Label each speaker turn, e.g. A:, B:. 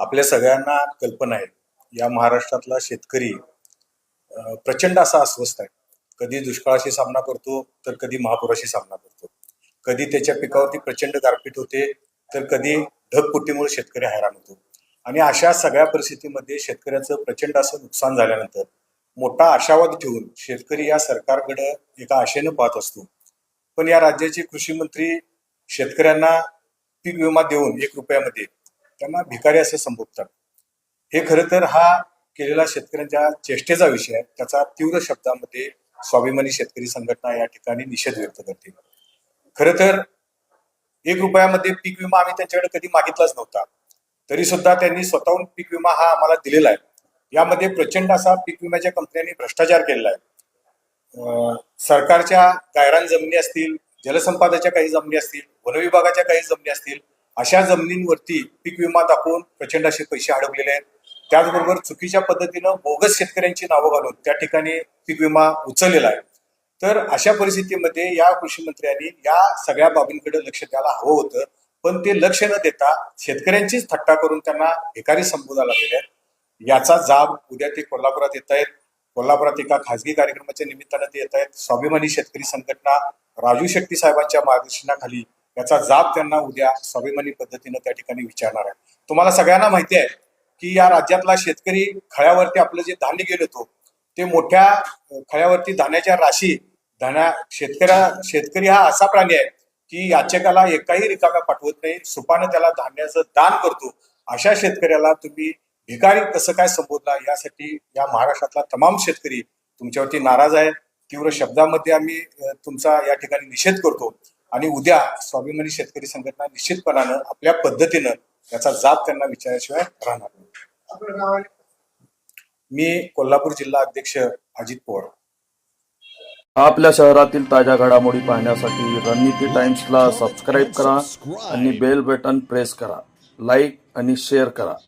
A: आपल्या सगळ्यांना कल्पना आहे. या महाराष्ट्रातला शेतकरी प्रचंड असा अस्वस्थ आहे. कधी दुष्काळाशी सामना करतो तर कधी महापुराशी सामना करतो. कधी त्याच्या पिकावरती प्रचंड गारपीट होते तर कधी ढगपुटीमुळे शेतकरी हैराण होतो. आणि अशा सगळ्या परिस्थितीमध्ये शेतकऱ्याचं प्रचंड असं नुकसान झाल्यानंतर मोठा आशावाद ठेवून शेतकरी या सरकारकडे एका आशेनं पाहत असतो. पण या राज्याचे कृषी मंत्री शेतकऱ्यांना पीक विमा देऊन एक रुपयामध्ये त्यांना भिकारी असे संबोधतात. हे खरं तर हा केलेला शेतकऱ्यांच्या चेष्टेचा विषय आहे. त्याचा तीव्र शब्दामध्ये स्वाभिमानी शेतकरी संघटना या ठिकाणी निषेध व्यक्त करते. खरं तर एक रुपयामध्ये पीक विमा आम्ही त्यांच्याकडे कधी मागितलाच नव्हता. तरी सुद्धा त्यांनी स्वतःहून पीक विमा हा आम्हाला दिलेला आहे. यामध्ये प्रचंड असा पीक विम्याच्या कंपन्यांनी भ्रष्टाचार केलेला आहे. सरकारच्या गायरान जमिनी असतील जलसंपादाच्या काही जमिनी असतील वनविभागाच्या काही जमिनी असतील अशा जमिनींवरती पीक विमा दाखवून प्रचंड असे पैसे अडवलेले आहेत. त्याचबरोबर चुकीच्या पद्धतीनं बोगस शेतकऱ्यांची नावं घालून त्या ठिकाणी पीक विमा उचललेला आहे. तर अशा परिस्थितीमध्ये या कृषी मंत्र्यांनी या सगळ्या बाबींकडे लक्ष द्यायला हवं होतं. पण ते लक्ष न देता शेतकऱ्यांचीच थट्टा करून त्यांना भिकारी संबोधा लागलेले आहेत. याचा जाब उद्या ते कोल्हापुरात येत आहेत. कोल्हापुरात एका खासगी कार्यक्रमाच्या निमित्तानं ते येत आहेत. स्वाभिमानी शेतकरी संघटना राजू शेट्टी साहेबांच्या मार्गदर्शनाखाली याचा जाब त्यांना उद्या स्वाभिमानी पद्धतीनं त्या ठिकाणी विचारणार आहे. तुम्हाला सगळ्यांना माहिती आहे की या राज्यातला शेतकरी खळ्यावरती आपलं जे धान्य गेलं होतं ते मोठ्या खळ्यावरती धान्याच्या राशी धान्या शेतकऱ्या शेतकरी हा असा प्राणी आहे की याचकाला एकाही रिकाम्या पाठवत नाही सुपानं त्याला धान्याचं दान करतो. अशा शेतकऱ्याला तुम्ही भिकारी कसं काय संबोधला यासाठी या महाराष्ट्रातला तमाम शेतकरी तुमच्यावरती नाराज आहे तीव्र शब्दामध्ये आम्ही तुमचा या ठिकाणी निषेध करतो. आणि उद्या स्वाभिमानी शेतकरी संघटना निश्चितपणानं आपल्या पद्धतीनं याचा जाब त्यांना विचारल्याशिवाय राहणार नाही. मी कोल्हापूर जिल्हा अध्यक्ष अजित पवार.
B: आपल्या शहरातील ताज्या घडामोडी पाहण्यासाठी रणनीती टाइम्सला सबस्क्राईब करा आणि बेल बटन प्रेस करा. लाईक आणि शेअर करा.